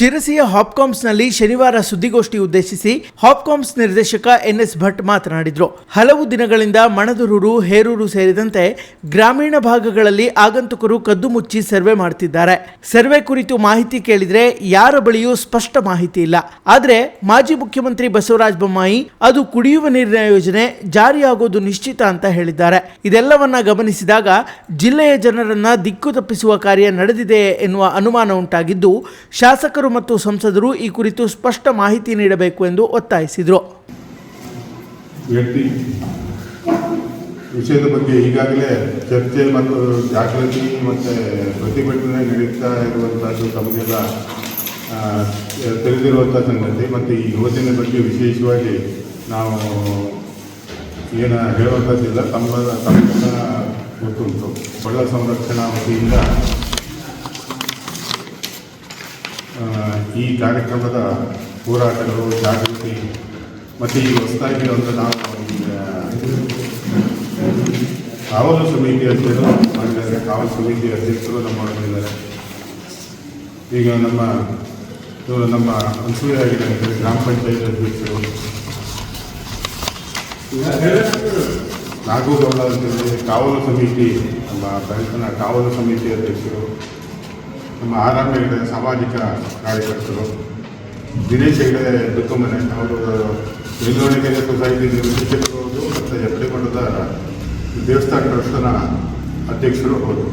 ಶಿರಸಿಯ ಹಾಪ್ಕಾಮ್ಸ್ನಲ್ಲಿ ಶನಿವಾರ ಸುದ್ದಿಗೋಷ್ಠಿ ಉದ್ದೇಶಿಸಿ ಹಾಪ್ಕಾಮ್ಸ್ ನಿರ್ದೇಶಕ ಎನ್ ಎಸ್ ಭಟ್ ಮಾತನಾಡಿದರು. ಹಲವು ದಿನಗಳಿಂದ ಮಣದೂರು ಹೇರೂರು ಸೇರಿದಂತೆ ಗ್ರಾಮೀಣ ಭಾಗಗಳಲ್ಲಿ ಆಗಂತುಕರು ಕದ್ದು ಮುಚ್ಚಿ ಸರ್ವೆ ಮಾಡ್ತಿದ್ದಾರೆ. ಸರ್ವೆ ಕುರಿತು ಮಾಹಿತಿ ಕೇಳಿದ್ರೆ ಯಾರ ಬಳಿಯೂ ಸ್ಪಷ್ಟ ಮಾಹಿತಿ ಇಲ್ಲ. ಆದ್ರೆ ಮಾಜಿ ಮುಖ್ಯಮಂತ್ರಿ ಬಸವರಾಜ ಬೊಮ್ಮಾಯಿ ಅದು ಕುಡಿಯುವ ನೀರಿನ ಯೋಜನೆ, ಜಾರಿಯಾಗೋದು ನಿಶ್ಚಿತ ಅಂತ ಹೇಳಿದ್ದಾರೆ. ಇದೆಲ್ಲವನ್ನ ಗಮನಿಸಿದಾಗ ಜಿಲ್ಲೆಯ ಜನರನ್ನ ದಿಕ್ಕು ತಪ್ಪಿಸುವ ಕಾರ್ಯ ನಡೆದಿದೆ ಎನ್ನುವ ಅನುಮಾನ ಉಂಟಾಗಿದ್ದು, ಶಾಸಕರು ಮತ್ತು ಸಂಸದರು ಈ ಕುರಿತು ಸ್ಪಷ್ಟ ಮಾಹಿತಿ ನೀಡಬೇಕು ಎಂದು ಒತ್ತಾಯಿಸಿದರು. ವಿಷಯದ ಬಗ್ಗೆ ಈಗಾಗಲೇ ಚರ್ಚೆ ಮತ್ತು ಜಾಗೃತಿ ಮತ್ತು ಪ್ರತಿಭಟನೆ ನಡೀತಾ ಇರುವಂಥದ್ದು ತಮಗೆಲ್ಲ ತಿಳಿದಿರುವಂಥ ಸಂಗತಿ. ಮತ್ತು ಈ ಯೋಜನೆ ಬಗ್ಗೆ ವಿಶೇಷವಾಗಿ ನಾವು ಏನು ಹೇಳುವಂಥದ್ದಿಲ್ಲ ತಮ್ಮ ತಮ್ಮ ಗೊತ್ತುಂಟು. ಕೊಳ್ಳ ಸಂರಕ್ಷಣಾ ವತಿಯಿಂದ ಆ, ಈ ಕಾರ್ಯಕ್ರಮದ ಹೋರಾಟಗಳು, ಜಾಗೃತಿ, ಮತ್ತು ಈ ಹೊಸದಾಗಿ ಒಂದು ನಾವು ಕಾವಲು ಸಮಿತಿ ಅಧ್ಯಕ್ಷರು, ಮಾಡಿದ್ದಾರೆ. ಕಾವಲು ಸಮಿತಿ ಅಧ್ಯಕ್ಷರು ನಮ್ಮೊಳಗಿದ್ದಾರೆ ಈಗ ನಮ್ಮ ನಮ್ಮ ಅನ್ಸೂಯ ಆಗಿದ್ದಾರೆ ಗ್ರಾಮ ಪಂಚಾಯತ್ ಅಧ್ಯಕ್ಷರು. ನಾಗೂಗೌಡ ಅಂತೇಳಿ ಕಾವಲು ಸಮಿತಿ, ನಮ್ಮ ಬೆಳಕಿನ ಕಾವಲು ಸಮಿತಿ ಅಧ್ಯಕ್ಷರು. ನಮ್ಮ ಆರಾಮ ಹೆಗಡೆ ಸಾಮಾಜಿಕ ಕಾರ್ಯಕರ್ತರು, ದಿನೇಶ್ ಹೆಗಡೆ ದುಕ್ಕಮನೆ ಅವರು ಬೆಳವಣಿಗೆ ಸೊಸೈಟಿ ನಿರ್ದೇಶಕರು ಮತ್ತು ಎಪ್ಪಡಿ ಮಠದ ದೇವಸ್ಥಾನ ಟ್ರಸ್ಟ್ನ ಅಧ್ಯಕ್ಷರು ಹೌದು.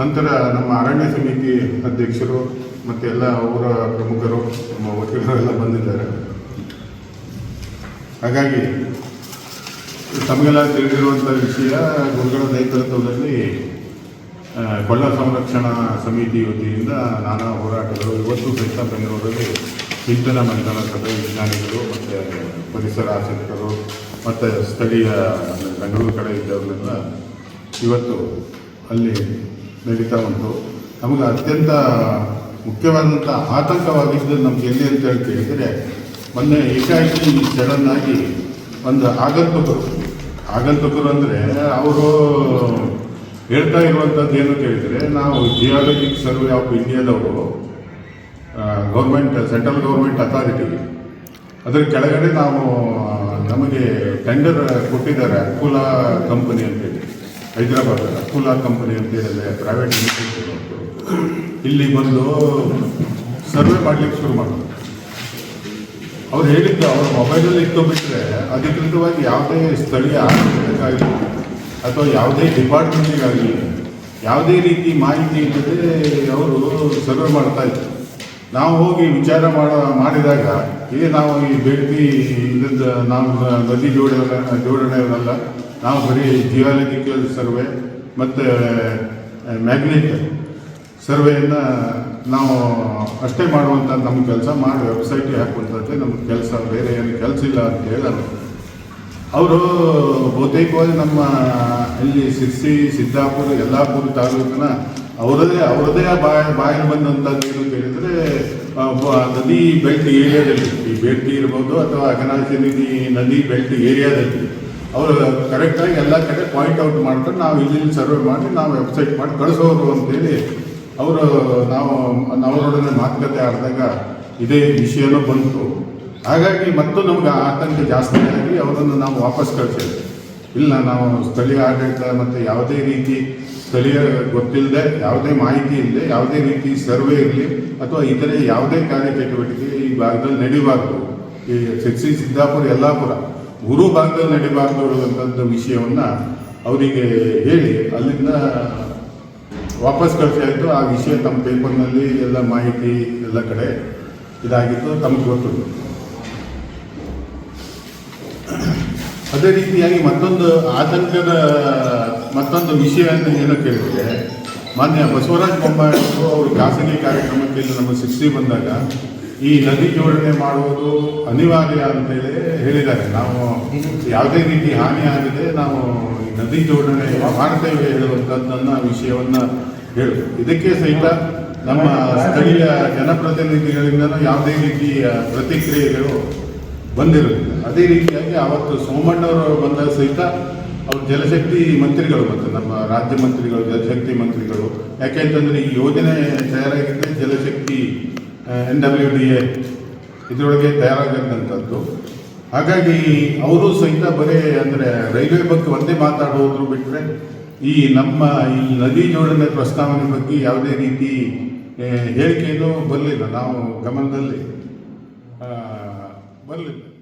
ನಂತರ ನಮ್ಮ ಅರಣ್ಯ ಸಮಿತಿ ಅಧ್ಯಕ್ಷರು, ಮತ್ತು ಎಲ್ಲ ಅವರ ಪ್ರಮುಖರು, ನಮ್ಮ ವಕೀಲರೆಲ್ಲ ಬಂದಿದ್ದಾರೆ. ಹಾಗಾಗಿ ತಮಗೆಲ್ಲ ತಿಳಿದಿರುವಂಥ ವಿಷಯ ಗುರುಗಳ ನೇತೃತ್ವದಲ್ಲಿ ಕೊಳ್ಳ ಸಂರಕ್ಷಣಾ ಸಮಿತಿ ವತಿಯಿಂದ ನಾನಾ ಹೋರಾಟಗಳು. ಇವತ್ತು ಸಹಿತ ಬೆಂಗಳೂರಲ್ಲಿ ಚಿಂತನ ಮಂಥನ ಸಭೆ ವಿಜ್ಞಾನಿಗಳು ಮತ್ತು ಪರಿಸರ ಆಸಕ್ತರು ಮತ್ತು ಸ್ಥಳೀಯ ಬೆಂಗಳೂರು ಕಡೆ ಇದ್ದವರೆಲ್ಲ ಇವತ್ತು ಅಲ್ಲಿ ನಡೀತಾ ಉಂಟು. ನಮಗೆ ಅತ್ಯಂತ ಮುಖ್ಯವಾದಂಥ ಆತಂಕವಾಗಿದ್ದು ನಮ್ಗೆ ಎಲ್ಲಿ ಅಂತ ಹೇಳಿ ಕೇಳಿದರೆ, ಮೊನ್ನೆ ಏಕಾಏಕಿ ಸಡನ್ನಾಗಿ ಒಂದು ಆಗಂತಕರು ಆಗಂತಕರು ಅಂದರೆ ಅವರು ಹೇಳ್ತಾ ಇರುವಂಥದ್ದು ಏನು ಕೇಳಿದರೆ, ನಾವು ಜಿಯಾಲಜಿಕ್ ಸರ್ವೆ ಆಫ್ ಇಂಡಿಯಾದವರು ಗೌರ್ಮೆಂಟ್ ಸೆಂಟ್ರಲ್ ಗೌರ್ಮೆಂಟ್ ಅಥಾರಿಟಿ ಅದರ ಕೆಳಗಡೆ ನಾವು, ನಮಗೆ ಟೆಂಡರ್ ಕೊಟ್ಟಿದ್ದಾರೆ ಅಕ್ಕುಲಾ ಕಂಪನಿ ಅಂತೇಳಿ ಹೈದರಾಬಾದ್ ಅಕ್ಕುಲಾ ಕಂಪನಿ ಅಂತೇಳಿ ಪ್ರೈವೇಟ್ ಲಿಮಿಟೆಡ್ ಇಲ್ಲಿ ಬಂದು ಸರ್ವೆ ಮಾಡ್ಲಿಕ್ಕೆ ಶುರು ಮಾಡಿದ್ರು. ಅವ್ರು ಹೇಳಿದ್ದು ಅವ್ರ ಮೊಬೈಲಲ್ಲಿ ಇಟ್ಕೊಂಡ್ಬಿಟ್ರೆ ಅಧಿಕೃತವಾಗಿ ಯಾವುದೇ ಸ್ಥಳೀಯ ಆಡಳಿತಕ್ಕಾಗಲಿ ಅಥವಾ ಯಾವುದೇ ಡಿಪಾರ್ಟ್ಮೆಂಟಿಗಾಗಲಿ ಯಾವುದೇ ರೀತಿ ಮಾಹಿತಿ ಇಲ್ಲದೆ ಅವರು ಸರ್ವೆ ಮಾಡ್ತಾ ಇದ್ರು. ನಾವು ಹೋಗಿ ವಿಚಾರ ಮಾಡ, ಮಾಡಿದಾಗ, ಏ, ನಾವು ಈ ಬೇಡ್ತಿ ಇದ್ರದ್ದು ನಾವು ನದಿ ಜೋಡಣೆ ಜೋಡಣೆಯವರಲ್ಲ, ನಾವು ಬರೀ ಜಿಯಾಲಜಿಕಲ್ ಸರ್ವೆ ಮತ್ತು, ಮ್ಯಾಗ್ನೆಟ್ ಸರ್ವೆಯನ್ನು ನಾವು ಅಷ್ಟೇ ಮಾಡುವಂಥ ನಮ್ಮ ಕೆಲಸ ಮಾಡಿ, ವೆಬ್ಸೈಟಿಗೆ ಹಾಕುವಂಥದ್ದೇ ನಮ್ಮ ಕೆಲಸ, ಬೇರೆ ಏನು ಕೆಲಸ ಇಲ್ಲ ಅಂತ ಹೇಳಲ್ಲ. ಅವರು ಬಹುತೇಕವಾಗಿ ನಮ್ಮ ಇಲ್ಲಿ ಶಿರ್ಸಿ, ಸಿದ್ದಾಪುರ, ಯಲ್ಲಾಪುರ ತಾಲೂಕಿನ ಅವರದೇ ಅವರದೇ ಬಾಯ ಬಾಯಲ್ಲಿ ಬಂದಂಥ ನೀರು ಕೇಳಿದರೆ ನದಿ ಬೆಲ್ಟ್ ಏರಿಯಾದಲ್ಲಿ, ಈ ಬೆಲ್ಟ್ ಇರ್ಬೋದು ಅಥವಾ ಅಘನಾಶಿ ನದಿ ನದಿ ಬೆಲ್ಟ್ ಏರಿಯಾದಲ್ಲಿ, ಅವರು ಕರೆಕ್ಟಾಗಿ ಎಲ್ಲ ಕಡೆ ಪಾಯಿಂಟ್ ಔಟ್ ಮಾಡ್ಕೊಂಡು ನಾವು ಇಲ್ಲಿ ಸರ್ವೆ ಮಾಡಿ, ನಾವು ವೆಬ್ಸೈಟ್ ಮಾಡಿ ಕಳಿಸೋರು ಅಂತೇಳಿ ಅವರು, ನಾವು, ನಾವರೊಡನೆ ಮಾತುಕತೆ ಆಡಿದಾಗ ಇದೇ ವಿಷಯನೂ ಬಂತು. ಹಾಗಾಗಿ ಮತ್ತು ನಮ್ಗೆ ಆತಂಕ ಜಾಸ್ತಿ ಆಗಿ ಅವರನ್ನು ನಾವು ವಾಪಸ್ ಕಳಿಸಿದ್ವಿ. ಇಲ್ಲ, ನಾವು ಸ್ಥಳೀಯ ಆಡಳಿತ ಮತ್ತು ಯಾವುದೇ ರೀತಿ ಸ್ಥಳೀಯ ಗೊತ್ತಿಲ್ಲದೆ, ಯಾವುದೇ ಮಾಹಿತಿ ಇಲ್ಲದೆ, ಯಾವುದೇ ರೀತಿ ಸರ್ವೆ ಇರಲಿ ಅಥವಾ ಇತರೆ ಯಾವುದೇ ಕಾರ್ಯಚಟುವಟಿಕೆ ಈ ಭಾಗದಲ್ಲಿ ನಡಿಬಾರ್ದು. ಈ ಶಿರ್ಸಿ ಸಿದ್ದಾಪುರ, ಯಲ್ಲಾಪುರ, ಗುರು ಭಾಗದಲ್ಲಿ ನಡಿಬಾರ್ದು ಅನ್ನುವಂಥದ್ದು ವಿಷಯವನ್ನು ಅವರಿಗೆ ಹೇಳಿ ಅಲ್ಲಿಂದ ವಾಪಸ್ ಕಳಿಸಾಯಿತು ಆ ವಿಷಯ ತಮ್ಮ ಪೇಪರ್ನಲ್ಲಿ ಎಲ್ಲ ಮಾಹಿತಿ ಎಲ್ಲ ಕಡೆ ಇದಾಗಿತ್ತು, ತಮಗೆ ಗೊತ್ತು ಅದೇ ರೀತಿಯಾಗಿ ಮತ್ತೊಂದು ಆತಂಕದ, ಮತ್ತೊಂದು ವಿಷಯ ಏನು ಕೇಳಿದ್ರೆ, ಮಾನ್ಯ ಬಸವರಾಜ ಬೊಮ್ಮಾಯಿ ಅವರು ಅವರು ಖಾಸಗಿ ಕಾರ್ಯಕ್ರಮಕ್ಕೆ ಇಲ್ಲಿ ನಮ್ಮ ಶಿಕ್ಷೆ ಬಂದಾಗ ಈ ನದಿ ಜೋಡಣೆ ಮಾಡುವುದು ಅನಿವಾರ್ಯ ಅಂತೇಳಿ ಹೇಳಿದ್ದಾರೆ. ನಾವು ಯಾವುದೇ ರೀತಿ ಹಾನಿ ಆಗಿದೆ ನಾವು ನದಿ ಜೋಡಣೆ ಮಾಡ್ತೇವೆ ಹೇಳುವಂಥದ್ದನ್ನ ವಿಷಯವನ್ನು ಹೇಳಿ ಇದಕ್ಕೆ ಸಹಿತ ನಮ್ಮ ಸ್ಥಳೀಯ ಜನಪ್ರತಿನಿಧಿಗಳಿಂದ ಯಾವುದೇ ರೀತಿಯ ಪ್ರತಿಕ್ರಿಯೆಗಳು ಬಂದಿರಲಿಲ್ಲ ಅದೇ ರೀತಿಯಾಗಿ ಅವತ್ತು ಸೋಮಣ್ಣವರು ಬಂದಾಗ ಸಹಿತ ಅವರು ಜಲಶಕ್ತಿ ಮಂತ್ರಿಗಳು ಮತ್ತು ನಮ್ಮ ರಾಜ್ಯ ಮಂತ್ರಿಗಳು, ಜಲಶಕ್ತಿ ಮಂತ್ರಿಗಳು. ಯಾಕೆಂತಂದರೆ ಈ ಯೋಜನೆ ತಯಾರಾಗಿದ್ದರೆ Jalashakti N W D A ಇದರೊಳಗೆ ತಯಾರಾಗಿದ್ದಂಥದ್ದು ಹಾಗಾಗಿ ಅವರು ಸಹಿತ ಬರೀ ಅಂದರೆ ರೈಲ್ವೆ ಬಗ್ಗೆ ಒಂದೇ ಮಾತಾಡೋದ್ರು ಬಿಟ್ಟರೆ ಈ ನಮ್ಮ ಈ ನದಿ ಜೋಡಣೆ ಪ್ರಸ್ತಾವನೆ ಬಗ್ಗೆ ಯಾವುದೇ ರೀತಿ ಹೇಳಿಕೆಯೂ ಬರಲಿಲ್ಲ. ನಾವು ಗಮನದಲ್ಲಿ ಬರಲಿಲ್ಲ